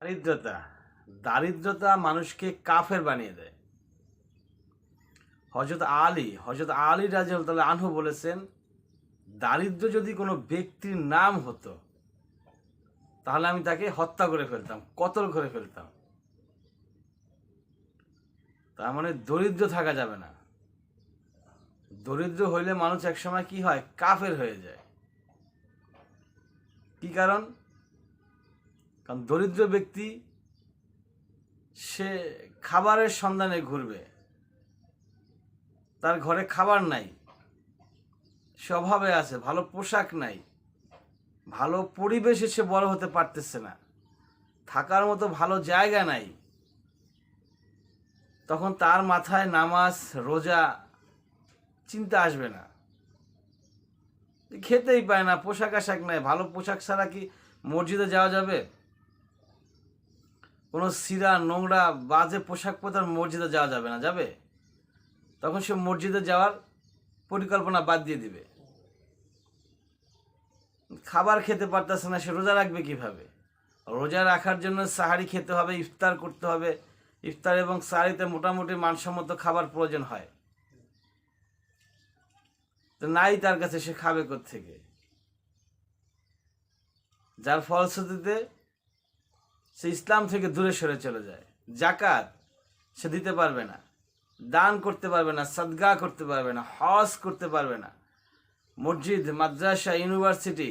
দারিদ্রতা। দারিদ্রতা মানুষকে কাফের বানিয়ে দেয়। হজরত আলী হজরত আলী রাজিয়াল আনহু বলেছেন, দারিদ্র যদি কোনো ব্যক্তির নাম হতো, তাহলে আমি তাকে হত্যা করে ফেলতাম, কতল করে ফেলতাম। তার মানে দরিদ্র থাকা যাবে না। দরিদ্র হইলে মানুষ একসময় কি হয়? কাফের হয়ে যায়। কি কারণ? কারণ দরিদ্র ব্যক্তি, সে খাবারের সন্ধানে ঘুরবে। তার ঘরে খাবার নাই। সে অভাবে আছে, ভালো পোশাক নাই। ভালো পরিবেশে সে বড় হতে পারতেছে না। থাকার মতো ভালো জায়গা নাই। তখন তার মাথায় নামাজ, রোজা চিন্তা আসবে না। খেতেই পায় না, পোশাক আশাক নাই। ভালো পোশাক ছাড়া কি মসজিদে যাওয়া যাবে? কোনো সিরা, নোংরা, বাজে পোশাক পরে তার মসজিদে যাওয়া যাবে না, যাবে? তখন সে মসজিদে যাওয়ার পরিকল্পনা বাদ দিয়ে দিবে। খাবার খেতে পারতেছে না, সে রোজা রাখবে কীভাবে? রোজা রাখার জন্য সাহারি খেতে হবে, ইফতার করতে হবে। ইফতার এবং সাহারিতে মোটামুটি মানসম্মত খাবার প্রয়োজন হয়। তো নাই তার কাছে সে খাবে থেকে যার ফলশ্রুতিতে সে ইসলাম থেকে দূরে সরে চলে যায়। জাকাত সে দিতে পারবে না। দান করতে পারবে না, সদগা করতে পারবে না, হজ করতে পারবে না। মসজিদ, মাদ্রাসা, ইউনিভার্সিটি,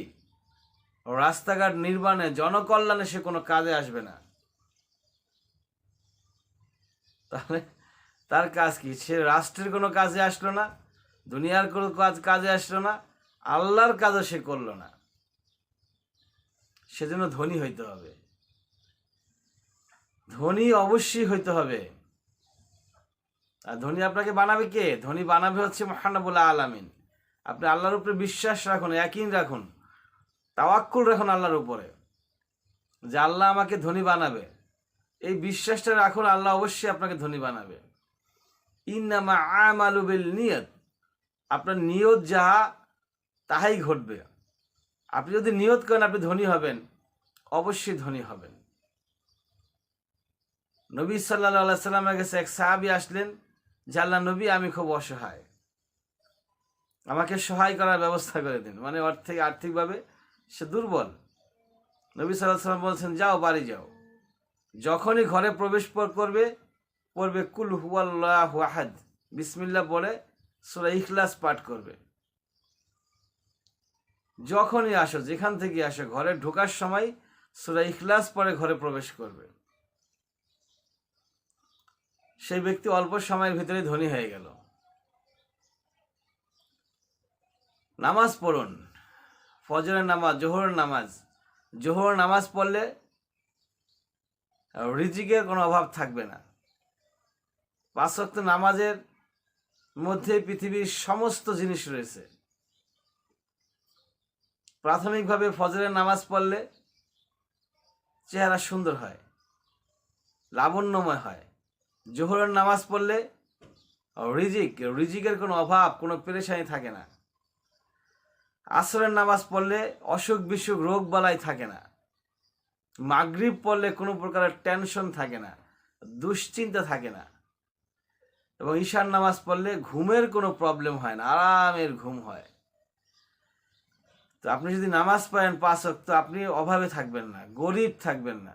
রাস্তাঘাট নির্মাণে, জনকল্যাণে সে কোনো কাজে আসবে না। তাহলে তার কাজ কি? সে রাষ্ট্রের কোনো কাজে আসলো না, দুনিয়ার কোনো কাজ, কাজে আসলো না, আল্লাহর কাজও সে করল না। সেজন্য ধনী হইতে হবে। ধনী অবশ্যই হইতে হবে। আর ধনী আপনাকে বানাবে কে? ধনী বানাবে হচ্ছে মহানবুল্লাহ আলামিন। আপনি আল্লাহর উপরে বিশ্বাস রাখুন একই রাখুন, তাওয়াক্কুল রাখুন আল্লাহর উপরে। যে আল্লাহ আমাকে ধনী বানাবে, এই বিশ্বাসটা রাখুন আল্লাহ অবশ্যই আপনাকে ধনী বানাবে। ইনামা ইন্নামা আমালুবিল নিয়ত। আপনার নিয়ত যাহা, তাহাই ঘটবে। আপনি যদি নিয়ত করেন, আপনি ধনী হবেন, অবশ্যই ধনী হবেন। নবী সাল্লাহ সাল্লামের কাছে এক সাহাবি আসলেন যে আল্লাহ নবী, আমি খুব অসহায়। আমাকে সহায় করার ব্যবস্থা করে দিন। মানে অর্থিক আর্থিকভাবে সে দুর্বল। নবী সাল্লাহ সাল্লাম বলছেন, যাও, বাড়ি যাও। যখনই ঘরে প্রবেশ পর করবে, পড়বে, কুল হুয়াল্লাহ আহাদ। বিসমিল্লা বলে সুরা ইখলাস পাঠ করবে। যখনই আসো, যেখান থেকে আসো, ঘরে ঢোকার সময় সুরা ইখলাস পরে ঘরে প্রবেশ করবে। সেই ব্যক্তি অল্প সময়ের ভিতরে ধনী হয়ে গেল। নামাজ পড়ুন। ফজরের নামাজ, জোহরের নামাজ। জোহর নামাজ পড়লে রিজিকের কোনো অভাব থাকবে না। পাঁচশক্ত নামাজের মধ্যে পৃথিবীর সমস্ত জিনিস রয়েছে। প্রাথমিকভাবে ফজরের নামাজ পড়লে চেহারা সুন্দর হয়, লাবণ্যময় হয়। জোহরের নামাজ পড়লে রিজিক, রিজিকের কোনো অভাব, কোনো পেরেশানি থাকে না। আসরের নামাজ পড়লে অসুখ বিসুখ, রোগ বালাই থাকে না। মাগরিব পড়লে কোনো প্রকারের টেনশন থাকে না, দুশ্চিন্তা থাকে না। এবং ঈশার নামাজ পড়লে ঘুমের কোনো প্রবলেম হয় না, আরামের ঘুম হয়। তো আপনি যদি নামাজ পড়েন পাঁচ তো আপনি অভাবে থাকবেন না, গরিব থাকবেন না।